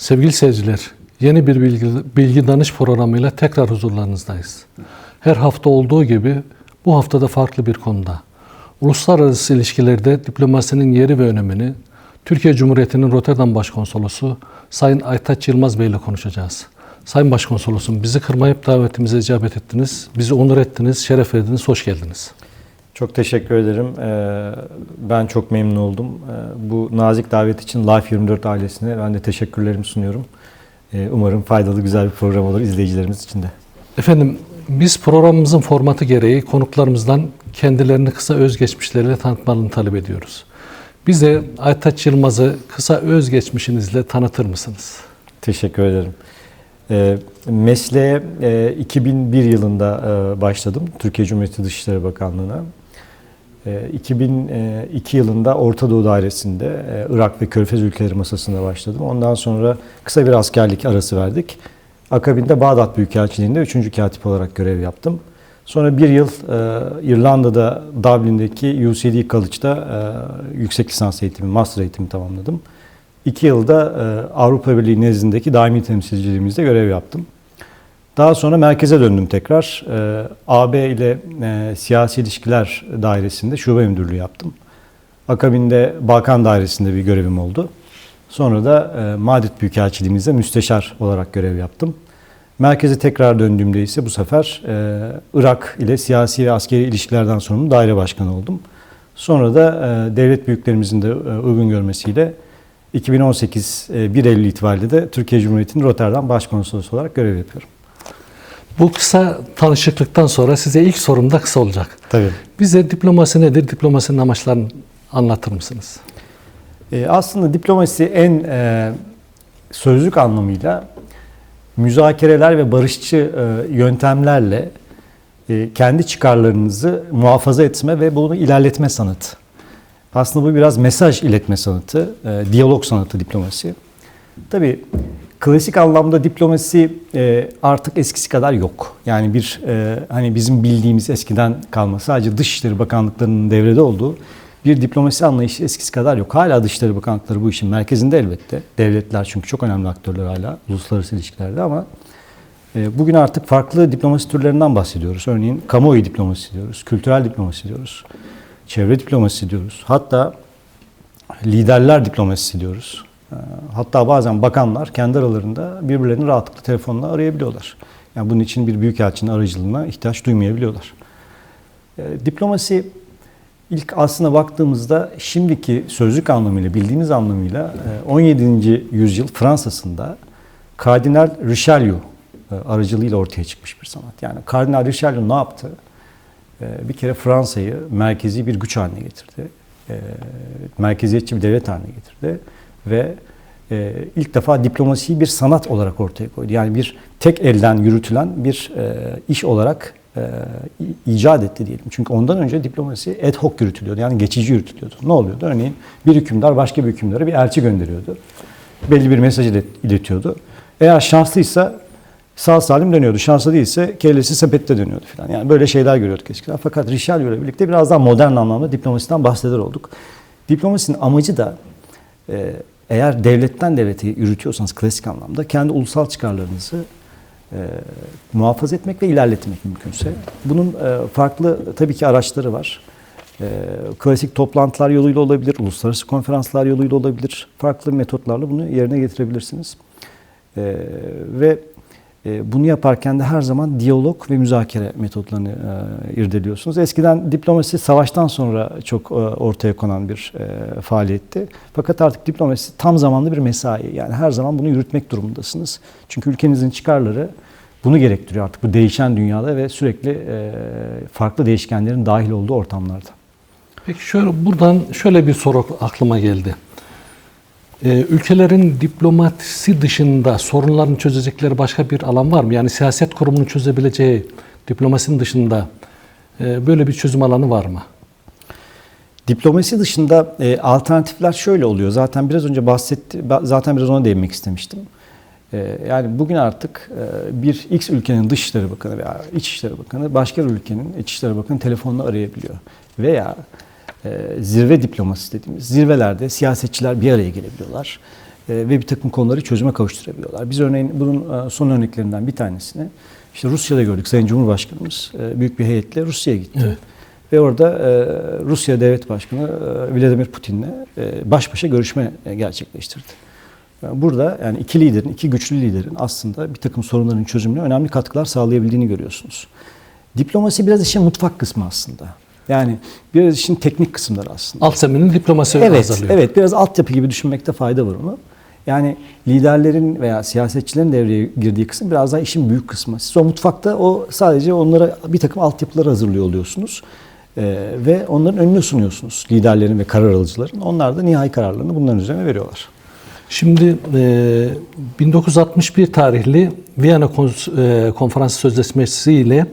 Sevgili seyirciler, yeni bir bilgi, bilgi danış programıyla tekrar huzurlarınızdayız. Her hafta olduğu gibi bu haftada farklı bir konuda. Uluslararası ilişkilerde diplomasinin yeri ve önemini Türkiye Cumhuriyeti'nin Rotterdam Başkonsolosu Sayın Aytaç Yılmaz Bey ile konuşacağız. Sayın Başkonsolosum bizi kırmayıp davetimize icabet ettiniz. Bizi onur ettiniz, şeref verdiniz, hoş geldiniz. Çok teşekkür ederim. Ee, Ben çok memnun oldum. Ee, Bu nazik davet için Life 24 ailesine ben de teşekkürlerimi sunuyorum. Ee, Umarım faydalı, güzel bir program olur izleyicilerimiz için de. Efendim biz programımızın formatı gereği konuklarımızdan kendilerini kısa özgeçmişleriyle tanıtmalarını talep ediyoruz. Bize Aytaç Yılmaz'ı kısa özgeçmişinizle tanıtır mısınız? Teşekkür ederim. Mesleğe e, 2001 yılında e, başladım. Türkiye Cumhuriyeti Dışişleri Bakanlığı'na. E, 2002 yılında Orta Doğu Dairesi'nde e, Irak ve Körfez ülkeleri masasında başladım. Ondan sonra kısa bir askerlik arası verdik. Akabinde Bağdat Büyükelçiliği'nde 3. katip olarak görev yaptım. Sonra bir yıl e, İrlanda'da Dublin'deki UCD College'da e, yüksek lisans eğitimi, master eğitimi tamamladım. İki yılda e, Avrupa Birliği nezdindeki daimi temsilciliğimizde görev yaptım. Daha sonra merkeze döndüm tekrar. E, AB ile e, Siyasi İlişkiler Dairesi'nde şube müdürlüğü yaptım. Akabinde Balkan Dairesi'nde bir görevim oldu. Sonra da e, Madrid Büyükelçiliğimizde müsteşar olarak görev yaptım. Merkeze tekrar döndüğümde ise bu sefer e, Irak ile siyasi ve askeri ilişkilerden sorumlu daire başkanı oldum. Sonra da e, devlet büyüklerimizin de e, uygun görmesiyle 2018 e, 1 Eylül itibariyle de Türkiye Cumhuriyeti'nin Rotterdam Başkonsolosu olarak görev yapıyorum. Bu kısa tanışıklıktan sonra size ilk sorum da kısa olacak. Tabii. Bize diplomasi nedir, diplomasinin amaçlarını anlatır mısınız? E, aslında diplomasi en e, sözlük anlamıyla müzakereler ve barışçı e, yöntemlerle e, kendi çıkarlarınızı muhafaza etme ve bunu ilerletme sanatı. Aslında bu biraz mesaj iletme sanatı, e, diyalog sanatı diplomasi. Tabii klasik anlamda diplomasi e, artık eskisi kadar yok. Yani bir e, hani bizim bildiğimiz eskiden kalma sadece Dışişleri Bakanlıklarının devrede olduğu bir diplomasi anlayışı eskisi kadar yok. Hala Dışişleri Bakanlıkları bu işin merkezinde elbette. Devletler çünkü çok önemli aktörler hala uluslararası ilişkilerde ama e, bugün artık farklı diplomasi türlerinden bahsediyoruz. Örneğin kamuoyu diplomasi diyoruz, kültürel diplomasi diyoruz, çevre diplomasi diyoruz. Hatta liderler diplomasisi diyoruz. E, Hatta bazen bakanlar kendi aralarında birbirlerini rahatlıkla telefonla arayabiliyorlar. Yani bunun için bir büyükelçinin aracılığına ihtiyaç duymayabiliyorlar. E, Diplomasi ilk aslına baktığımızda şimdiki sözlük anlamıyla, bildiğimiz anlamıyla e, 17. yüzyıl Fransa'sında Kardinal Richelieu e, aracılığıyla ortaya çıkmış bir sanat. Yani Kardinal Richelieu ne yaptı? E, Bir kere Fransa'yı merkezi bir güç haline getirdi. E, Merkeziyetçi bir devlet haline getirdi ve e, ilk defa diplomasiyi bir sanat olarak ortaya koydu. Yani bir tek elden yürütülen bir e, iş olarak e, icat etti diyelim. Çünkü ondan önce diplomasi ad hoc yürütülüyordu. Yani geçici yürütülüyordu. Ne oluyordu? Örneğin bir hükümdar başka bir hükümdara bir elçi gönderiyordu. Belli bir mesaj ilet- iletiyordu. Eğer şanslıysa sağ salim dönüyordu. Şanslı değilse kellesi sepette dönüyordu falan. Yani böyle şeyler görüyorduk eskiden. Fakat Richelieu ile birlikte biraz daha modern anlamda diplomasiden bahseder olduk. Diplomasinin amacı da eğer devletten devlete yürütüyorsanız klasik anlamda kendi ulusal çıkarlarınızı e, muhafaza etmek ve ilerletmek mümkünse. Bunun e, farklı tabii ki araçları var. E, klasik toplantılar yoluyla olabilir, uluslararası konferanslar yoluyla olabilir. Farklı metotlarla bunu yerine getirebilirsiniz. E, ve bunu yaparken de her zaman diyalog ve müzakere metotlarını e, irdeliyorsunuz. Eskiden diplomasi savaştan sonra çok e, ortaya konan bir e, faaliyetti. Fakat artık diplomasi tam zamanlı bir mesai. Yani her zaman bunu yürütmek durumundasınız. Çünkü ülkenizin çıkarları bunu gerektiriyor artık bu değişen dünyada ve sürekli e, farklı değişkenlerin dahil olduğu ortamlarda. Peki şöyle buradan şöyle bir soru aklıma geldi. Ee, ülkelerin diplomatisi dışında sorunlarını çözecekleri başka bir alan var mı? Yani siyaset kurumunun çözebileceği diplomasinin dışında e, böyle bir çözüm alanı var mı? Diplomasi dışında e, alternatifler şöyle oluyor. Zaten biraz önce bahsetti, ba- zaten biraz ona değinmek istemiştim. E, yani bugün artık bir X ülkenin Dışişleri Bakanı veya İçişleri Bakanı başka bir ülkenin İçişleri Bakanı telefonla arayabiliyor. Veya zirve diplomasisi dediğimiz zirvelerde siyasetçiler bir araya gelebiliyorlar. e, ve bir takım konuları çözüme kavuşturabiliyorlar. Biz örneğin bunun e, son örneklerinden bir tanesini işte Rusya'da gördük. Sayın Cumhurbaşkanımız e, büyük bir heyetle Rusya'ya gitti. Evet. Ve orada e, Rusya Devlet Başkanı Vladimir Putin'le baş başa görüşme gerçekleştirdi. Burada yani iki liderin, iki güçlü liderin aslında bir takım sorunların çözümüne önemli katkılar sağlayabildiğini görüyorsunuz. Diplomasi biraz işin mutfak kısmı aslında. Yani biraz işin teknik kısımları aslında. Alt zeminin diplomasi Evet, hazırlıyor. evet biraz altyapı gibi düşünmekte fayda var onu. Yani liderlerin veya siyasetçilerin devreye girdiği kısım biraz daha işin büyük kısmı. Siz o mutfakta o sadece onlara bir takım altyapılar hazırlıyor oluyorsunuz. Ee, ve onların önüne sunuyorsunuz liderlerin ve karar alıcıların. Onlar da nihai kararlarını bunların üzerine veriyorlar. Şimdi e, 1961 tarihli Viyana Konferansı Sözleşmesi ile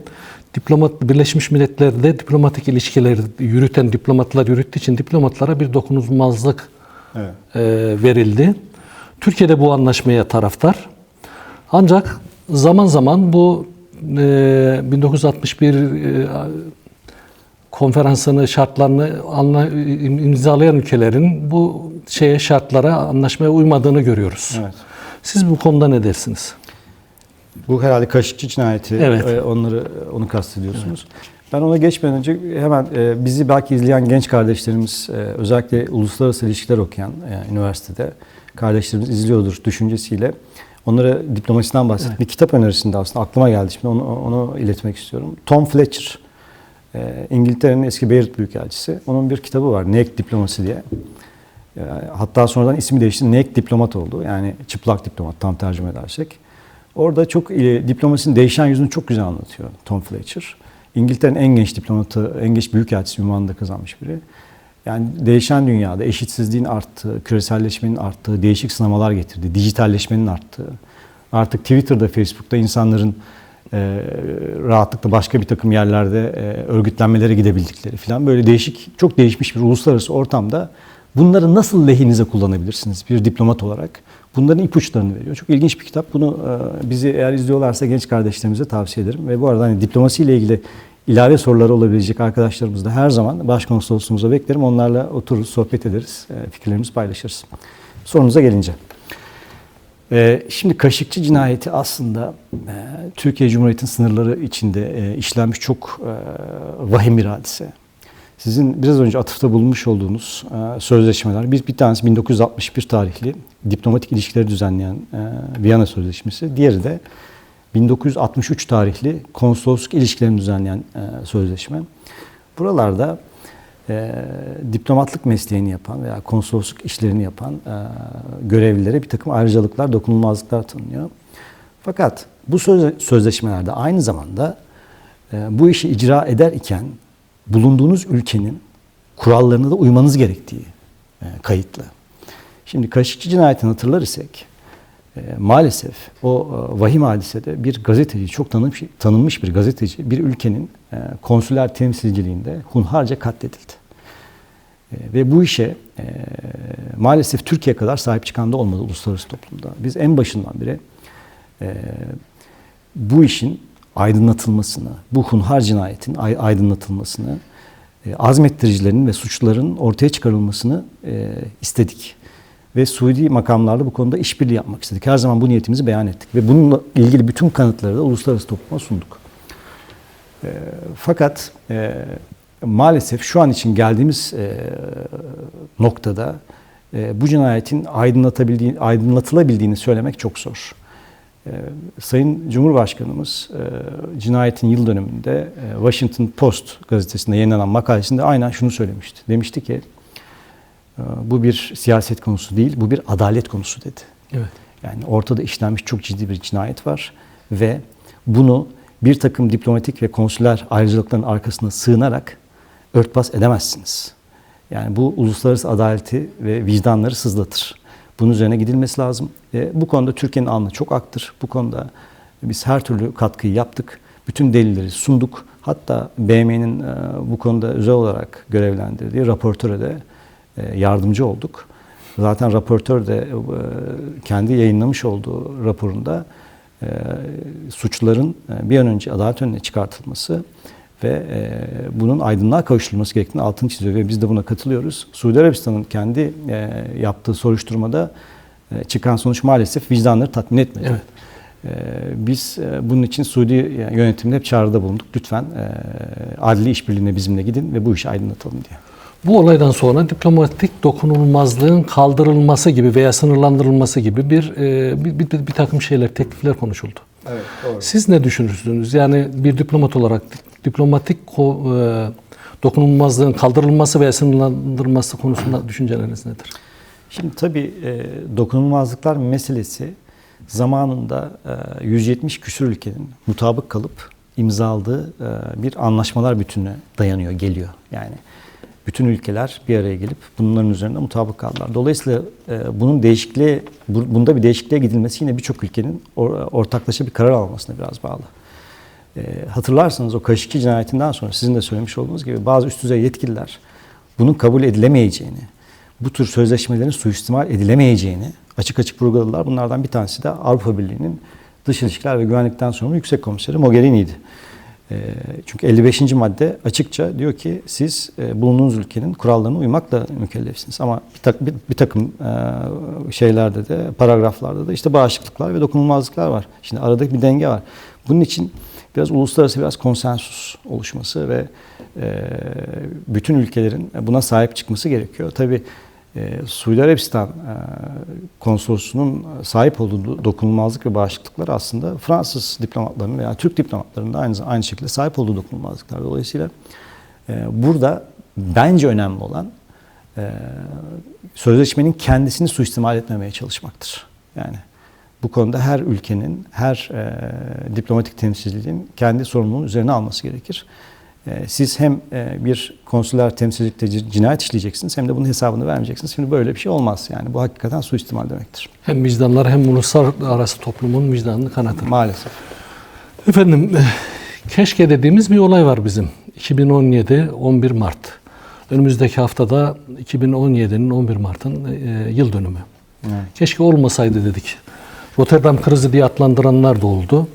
diplomat Birleşmiş Milletler'de diplomatik ilişkileri yürüten diplomatlar yürüttüğü için diplomatlara bir dokunulmazlık Evet. e, verildi. Türkiye'de bu anlaşmaya taraftar. Ancak zaman zaman bu e, 1961 e, konferansını, şartlarını anla, imzalayan ülkelerin bu şeye şartlara, anlaşmaya uymadığını görüyoruz. Evet. Siz bu konuda ne dersiniz? Bu herhalde Kaşıkçı cinayeti. Evet. e, Onları onu kastediyorsunuz. Ben ona geçmeden önce hemen e, bizi belki izleyen genç kardeşlerimiz, e, özellikle uluslararası ilişkiler okuyan e, üniversitede kardeşlerimiz izliyordur düşüncesiyle. Onlara diplomasiden bahsettik. Bir kitap önerisinde aslında aklıma geldi şimdi onu, onu iletmek istiyorum. Tom Fletcher, İngiltere'nin eski Beyrut Büyükelçisi. Onun bir kitabı var, Naked Diplomasi diye. Hatta sonradan ismi değişti, Naked Diplomat oldu. Yani çıplak diplomat tam tercüme edersek. Orada çok e, diplomasinin değişen yüzünü çok güzel anlatıyor Tom Fletcher. İngiltere'nin en genç diplomatı, en genç büyükelçisi ünvanını da kazanmış biri. Yani değişen dünyada eşitsizliğin arttığı, küreselleşmenin arttığı, değişik sınamalar getirdiği, dijitalleşmenin arttığı, artık Twitter'da, Facebook'ta insanların e, rahatlıkla başka bir takım yerlerde e, örgütlenmelere gidebildikleri falan böyle değişik, çok değişmiş bir uluslararası ortamda bunları nasıl lehinize kullanabilirsiniz bir diplomat olarak? Bunların ipuçlarını veriyor. Çok ilginç bir kitap. Bunu e, bizi eğer izliyorlarsa genç kardeşlerimize tavsiye ederim. Ve bu arada hani diplomasiyle ilgili ilave soruları olabilecek arkadaşlarımız da her zaman başkonsolosluğumuza beklerim. Onlarla otururuz, sohbet ederiz, e, fikirlerimizi paylaşırız. Sorunuza gelince. E, Şimdi Kaşıkçı cinayeti aslında Türkiye Cumhuriyeti'nin sınırları içinde işlenmiş çok vahim bir hadise. Sizin biraz önce atıfta bulunmuş olduğunuz sözleşmeler, bir, bir tanesi 1961 tarihli diplomatik ilişkileri düzenleyen e, Viyana Sözleşmesi, diğeri de 1963 tarihli konsolosluk ilişkilerini düzenleyen e, sözleşme. Buralarda e, diplomatlık mesleğini yapan veya konsolosluk işlerini yapan e, görevlilere bir takım ayrıcalıklar, dokunulmazlıklar tanınıyor. Fakat bu söz, sözleşmelerde aynı zamanda e, bu işi icra eder iken bulunduğunuz ülkenin kurallarına da uymanız gerektiği e, kayıtlı. Şimdi Kaşıkçı cinayetini hatırlar isek e, maalesef o e, vahim hadisede bir gazeteci, çok tanınmış, tanınmış bir gazeteci bir ülkenin e, konsüler temsilciliğinde hunharca katledildi. E, ve bu işe e, maalesef Türkiye kadar sahip çıkan da olmadı uluslararası toplumda. Biz en başından beri e, bu işin aydınlatılmasını, bu hunhar cinayetin ay- aydınlatılmasını, e, azmettiricilerin ve suçluların ortaya çıkarılmasını e, istedik. Ve Suudi makamlarla bu konuda işbirliği yapmak istedik. Her zaman bu niyetimizi beyan ettik. Ve bununla ilgili bütün kanıtları da uluslararası topluma sunduk. E, fakat e, maalesef şu an için geldiğimiz e, noktada e, bu cinayetin aydınlatabildiği, aydınlatılabildiğini söylemek çok zor. Ee, Sayın Cumhurbaşkanımız e, cinayetin yıl dönümünde e, Washington Post gazetesinde yayınlanan makalesinde aynen şunu söylemişti. Demişti ki e, bu bir siyaset konusu değil, bu bir adalet konusu dedi. Evet. Yani ortada işlenmiş çok ciddi bir cinayet var ve bunu bir takım diplomatik ve konsüler ayrıcalıkların arkasına sığınarak örtbas edemezsiniz. Yani bu uluslararası adaleti ve vicdanları sızlatır. Bunun üzerine gidilmesi lazım. E, bu konuda Türkiye'nin alnı çok aktır. Bu konuda biz her türlü katkıyı yaptık. Bütün delilleri sunduk. Hatta BM'nin e, bu konuda özel olarak görevlendirdiği raportöre de yardımcı olduk. Zaten raportör de e, kendi yayınlamış olduğu raporunda e, suçluların e, bir an önce adalet önüne çıkartılması ve e, bunun aydınlığa kavuşturulması gerektiğini altını çiziyor ve biz de buna katılıyoruz. Suudi Arabistan'ın kendi e, yaptığı soruşturmada e, çıkan sonuç maalesef vicdanları tatmin etmedi. Evet. E, Biz e, bunun için Suudi yönetimine hep çağrıda bulunduk. Lütfen e, adli işbirliğine bizimle gidin ve bu işi aydınlatalım diye. Bu olaydan sonra diplomatik dokunulmazlığın kaldırılması gibi veya sınırlandırılması gibi bir e, bir, bir, bir takım şeyler, teklifler konuşuldu. Evet, doğru. Siz ne düşünürsünüz? Yani bir diplomat olarak di- diplomatik e, dokunulmazlığın kaldırılması veya sınırlandırılması konusunda düşünceleriniz nedir? Şimdi tabii e, dokunulmazlıklar meselesi zamanında e, 170 küsur ülkenin mutabık kalıp imzaladığı e, bir anlaşmalar bütününe dayanıyor, geliyor. Yani bütün ülkeler bir araya gelip bunların üzerinde mutabık kaldılar. Dolayısıyla e, bunun değişikliğe, bu- bunda bir değişikliğe gidilmesi yine birçok ülkenin or- ortaklaşa bir karar almasına biraz bağlı. E, hatırlarsanız o Kaşıkçı cinayetinden sonra sizin de söylemiş olduğunuz gibi bazı üst düzey yetkililer bunun kabul edilemeyeceğini, bu tür sözleşmelerin suistimal edilemeyeceğini açık açık vurguladılar. Bunlardan bir tanesi de Avrupa Birliği'nin Dış İlişkiler ve Güvenlikten sonra Yüksek Komiseri Mogherini'ydi. E, çünkü 55. madde açıkça diyor ki siz e, bulunduğunuz ülkenin kurallarına uymakla mükellefsiniz. Ama bir, tak, bir, bir takım e, şeylerde de paragraflarda da işte bağışıklıklar ve dokunulmazlıklar var. Şimdi arada bir denge var. Bunun için biraz uluslararası biraz konsensus oluşması ve e, bütün ülkelerin buna sahip çıkması gerekiyor. Tabii e, Suudi Arabistan e, sahip olduğu do- dokunulmazlık ve bağışıklıklar aslında Fransız diplomatlarının veya Türk diplomatlarının da aynı, aynı şekilde sahip olduğu dokunulmazlıklar. Dolayısıyla e, burada bence önemli olan e, sözleşmenin kendisini suistimal etmemeye çalışmaktır. Yani bu konuda her ülkenin, her e, diplomatik temsilciliğin kendi sorumluluğunu üzerine alması gerekir. E, siz hem e, bir konsüler temsilcilikte cinayet işleyeceksiniz hem de bunun hesabını vermeyeceksiniz. Şimdi böyle bir şey olmaz yani. Bu hakikaten suistimal demektir. Hem vicdanlar hem uluslararası toplumun vicdanını kanatır. Maalesef. Efendim, eh, keşke dediğimiz bir olay var bizim. 2017 11 Mart. Önümüzdeki haftada 2017'nin 11 Mart'ın eh, yıl dönümü. Evet. Keşke olmasaydı dedik. Rotterdam krizi diye adlandıranlar da oldu.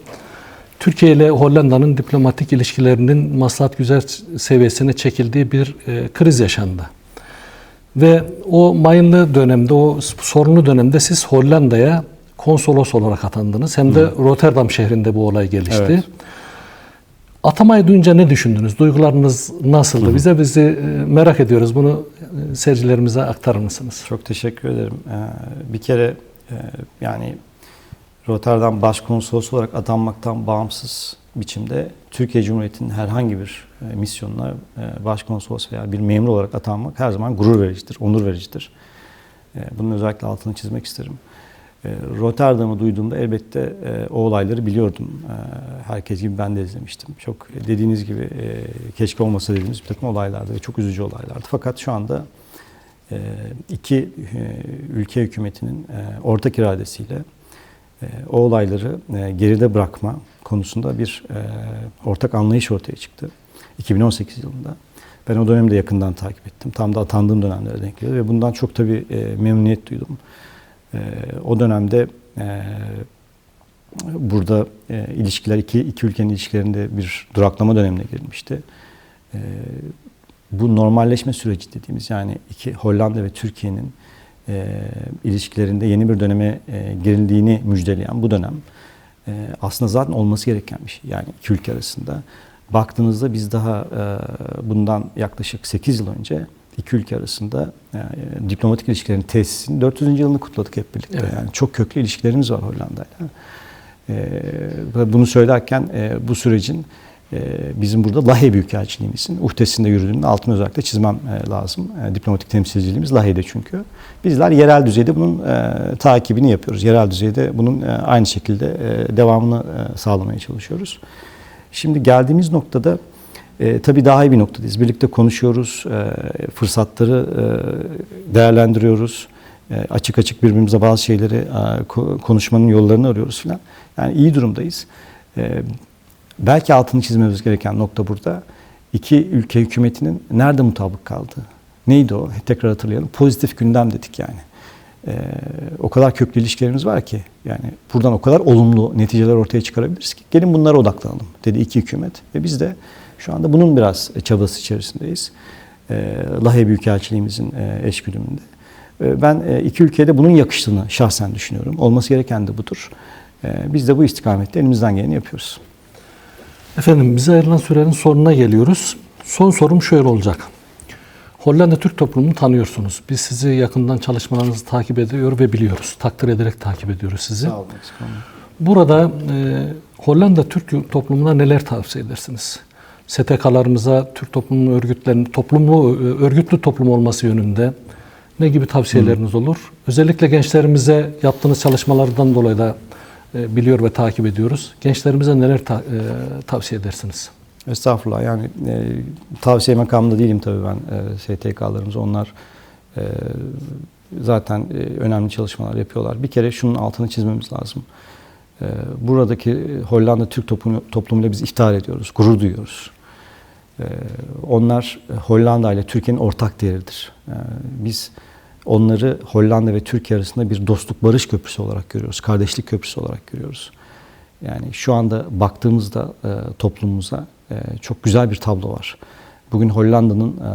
Türkiye ile Hollanda'nın diplomatik ilişkilerinin maslahat güzel seviyesine çekildiği bir e, kriz yaşandı. Ve o mayınlı dönemde, o sorunlu dönemde siz Hollanda'ya konsolos olarak atandınız. Hem de Rotterdam şehrinde bu olay gelişti. Evet. Atamayı duyunca ne düşündünüz? Duygularınız nasıldı? Bize bizi e, merak ediyoruz. Bunu e, seyircilerimize aktarır mısınız? Çok teşekkür ederim. Ee, bir kere e, yani Rotterdam Başkonsolosu olarak atanmaktan bağımsız biçimde Türkiye Cumhuriyeti'nin herhangi bir e, misyonuna e, başkonsolos veya bir memur olarak atanmak her zaman gurur vericidir, onur vericidir. E, Bunun özellikle altını çizmek isterim. Rotterdam'ı duyduğumda elbette o olayları biliyordum. Herkes gibi ben de izlemiştim. Çok dediğiniz gibi keşke olmasa dediğimiz bir takım olaylardı ve çok üzücü olaylardı. Fakat şu anda iki ülke hükümetinin ortak iradesiyle o olayları e, geride bırakma konusunda bir e, ortak anlayış ortaya çıktı. 2018 yılında. Ben o dönemde yakından takip ettim. Tam da atandığım dönemlere denk geliyor ve bundan çok tabii e, memnuniyet duydum. E, o dönemde e, burada e, ilişkiler iki, iki ülkenin ilişkilerinde bir duraklama dönemine girilmişti. E, bu normalleşme süreci dediğimiz yani iki Hollanda ve Türkiye'nin e, ilişkilerinde yeni bir döneme e, girildiğini müjdeleyen bu dönem e, aslında zaten olması gereken bir şey. Yani iki ülke arasında baktığınızda biz daha e, bundan yaklaşık 8 yıl önce iki ülke arasında e, diplomatik ilişkilerin tesisinin 400. yılını kutladık hep birlikte. Evet. Yani çok köklü ilişkilerimiz var Hollanda'yla. E, bunu söylerken e, bu sürecin bizim burada Lahey Büyükelçiliğimizin uhdesinde yürüdüğünün altını özellikle çizmem e, lazım. E, diplomatik temsilciliğimiz Lahey'de çünkü. Bizler yerel düzeyde bunun e, takibini yapıyoruz. Yerel düzeyde bunun aynı şekilde devamını sağlamaya çalışıyoruz. Şimdi geldiğimiz noktada e, tabii daha iyi bir noktadayız. Birlikte konuşuyoruz, fırsatları değerlendiriyoruz. Açık açık birbirimize bazı şeyleri ko- konuşmanın yollarını arıyoruz falan. Yani iyi durumdayız. E, belki altını çizmemiz gereken nokta burada. İki ülke hükümetinin nerede mutabık kaldığı. Neydi o? Tekrar hatırlayalım. Pozitif gündem dedik yani. Ee, o kadar köklü ilişkilerimiz var ki yani buradan o kadar olumlu neticeler ortaya çıkarabiliriz ki gelin bunlara odaklanalım dedi iki hükümet ve biz de şu anda bunun biraz çabası içerisindeyiz. Ee, Lahey Büyükelçiliğimizin e, eşgüdümünde. E, Ben e, iki ülkeye de bunun yakıştığını şahsen düşünüyorum. Olması gereken de budur. E, Biz de bu istikamette elimizden geleni yapıyoruz. Efendim bize ayrılan sürenin sonuna geliyoruz. Son sorum şöyle olacak. Hollanda Türk toplumunu tanıyorsunuz. Biz sizi yakından çalışmalarınızı takip ediyor ve biliyoruz. Takdir ederek takip ediyoruz sizi. olun. Burada e, Hollanda Türk toplumuna neler tavsiye edersiniz? STK'larımıza, Türk toplumunun örgütlerinin toplumlu, e, örgütlü toplum olması yönünde ne gibi tavsiyeleriniz olur? Özellikle gençlerimize yaptığınız çalışmalardan dolayı da biliyor ve takip ediyoruz. Gençlerimize neler ta- e, tavsiye edersiniz? Estağfurullah yani e, tavsiye makamında değilim tabii ben e, STK'larımız onlar e, zaten e, önemli çalışmalar yapıyorlar. Bir kere şunun altını çizmemiz lazım. E, buradaki Hollanda Türk toplumu, toplumuyla biz iftihar ediyoruz, gurur duyuyoruz. E, onlar e, Hollanda ile Türkiye'nin ortak değeridir. E, biz onları Hollanda ve Türkiye arasında bir dostluk barış köprüsü olarak görüyoruz, kardeşlik köprüsü olarak görüyoruz. Yani şu anda baktığımızda e, toplumumuza e, çok güzel bir tablo var. Bugün Hollanda'nın e,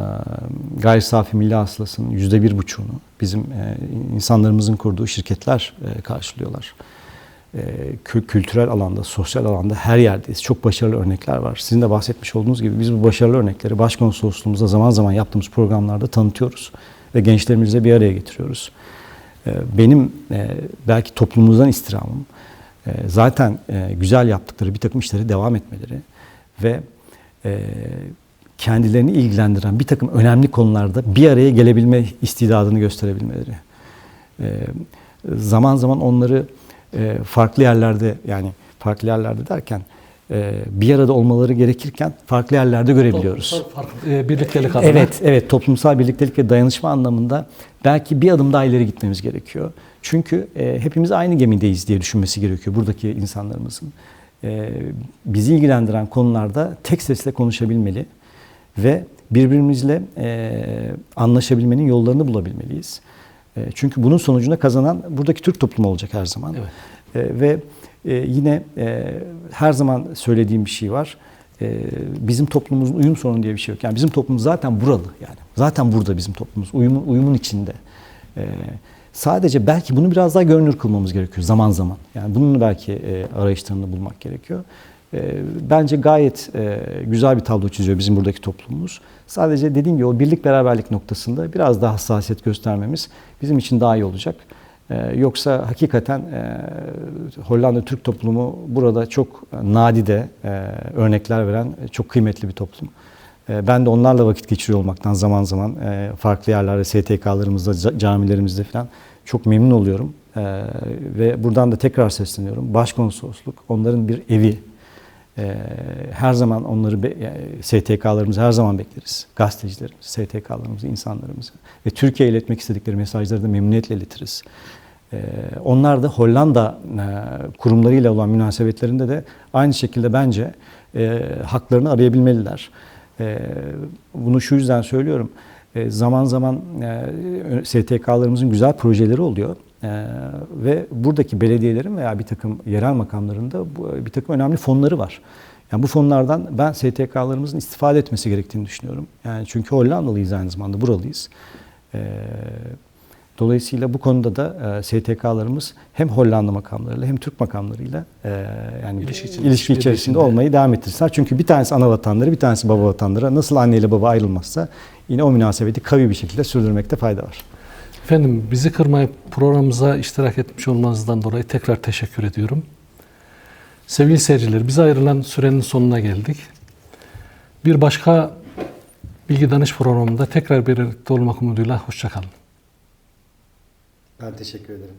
gayri safi milli hasılasının yüzde bir buçuğunu bizim e, insanlarımızın kurduğu şirketler e, karşılıyorlar. E, kü- kültürel alanda, sosyal alanda her yerdeyiz. Çok başarılı örnekler var. Sizin de bahsetmiş olduğunuz gibi biz bu başarılı örnekleri başkonsolosluğumuzda zaman zaman yaptığımız programlarda tanıtıyoruz ve gençlerimizle bir araya getiriyoruz. E, benim e, belki toplumumuzdan istirhamım e, zaten e, güzel yaptıkları bir takım işleri devam etmeleri ve kendilerini ilgilendiren bir takım önemli konularda bir araya gelebilme istidadını gösterebilmeleri. Zaman zaman onları farklı yerlerde yani farklı yerlerde derken bir arada olmaları gerekirken farklı yerlerde görebiliyoruz. Toplumsal fark- e, birliktelik adına. Evet, evet toplumsal birliktelik ve dayanışma anlamında belki bir adım daha ileri gitmemiz gerekiyor. Çünkü e, hepimiz aynı gemideyiz diye düşünmesi gerekiyor buradaki insanlarımızın. E, bizi ilgilendiren konularda tek sesle konuşabilmeli ve birbirimizle anlaşabilmenin yollarını bulabilmeliyiz. Çünkü bunun sonucunda kazanan buradaki Türk toplumu olacak her zaman. Evet. Ve e, yine e, her zaman söylediğim bir şey var. E, bizim toplumumuzun uyum sorunu diye bir şey yok. Yani bizim toplumumuz zaten buralı yani. Zaten burada bizim toplumumuz. Uyumun, uyumun içinde. E, sadece belki bunu biraz daha görünür kılmamız gerekiyor zaman zaman. Yani bunun belki e, arayışlarını bulmak gerekiyor. E, bence gayet e, güzel bir tablo çiziyor bizim buradaki toplumumuz. Sadece dediğim gibi o birlik beraberlik noktasında biraz daha hassasiyet göstermemiz bizim için daha iyi olacak. Ee, yoksa hakikaten e, Hollanda Türk toplumu burada çok nadide e, örnekler veren çok kıymetli bir toplum. E, ben de onlarla vakit geçiriyor olmaktan zaman zaman farklı yerlerde, STK'larımızda, ca- camilerimizde falan çok memnun oluyorum. Ve buradan da tekrar sesleniyorum. Başkonsolosluk onların bir evi. E, her zaman onları, STK'larımızı her zaman bekleriz. Gazetecilerimizi, STK'larımızı, insanlarımızı. Ve Türkiye'ye iletmek istedikleri mesajları da memnuniyetle iletiriz. Ee, Onlar da Hollanda e, kurumlarıyla olan münasebetlerinde de aynı şekilde bence e, haklarını arayabilmeliler. E, Bunu şu yüzden söylüyorum. E, Zaman zaman STK'larımızın güzel projeleri oluyor. E, Ve buradaki belediyelerin veya bir takım yerel makamlarında bu- bir takım önemli fonları var. Yani bu fonlardan ben STK'larımızın istifade etmesi gerektiğini düşünüyorum. Yani çünkü Hollandalıyız aynı zamanda, buralıyız. E, Dolayısıyla bu konuda da e, STK'larımız hem Hollanda makamlarıyla hem Türk makamlarıyla e, yani İlişki içinde- ilişki içerisinde olmayı devam ettirsinler. Çünkü bir tanesi ana vatanları, bir tanesi baba vatanları. Nasıl anneyle baba ayrılmazsa yine o münasebeti kavi bir şekilde sürdürmekte fayda var. Efendim bizi kırmayıp programımıza iştirak etmiş olmanızdan dolayı tekrar teşekkür ediyorum. Sevgili seyirciler, bize ayrılan sürenin sonuna geldik. Bir başka bilgi danış programında tekrar birlikte olmak umuduyla hoşçakalın. Ben teşekkür ederim.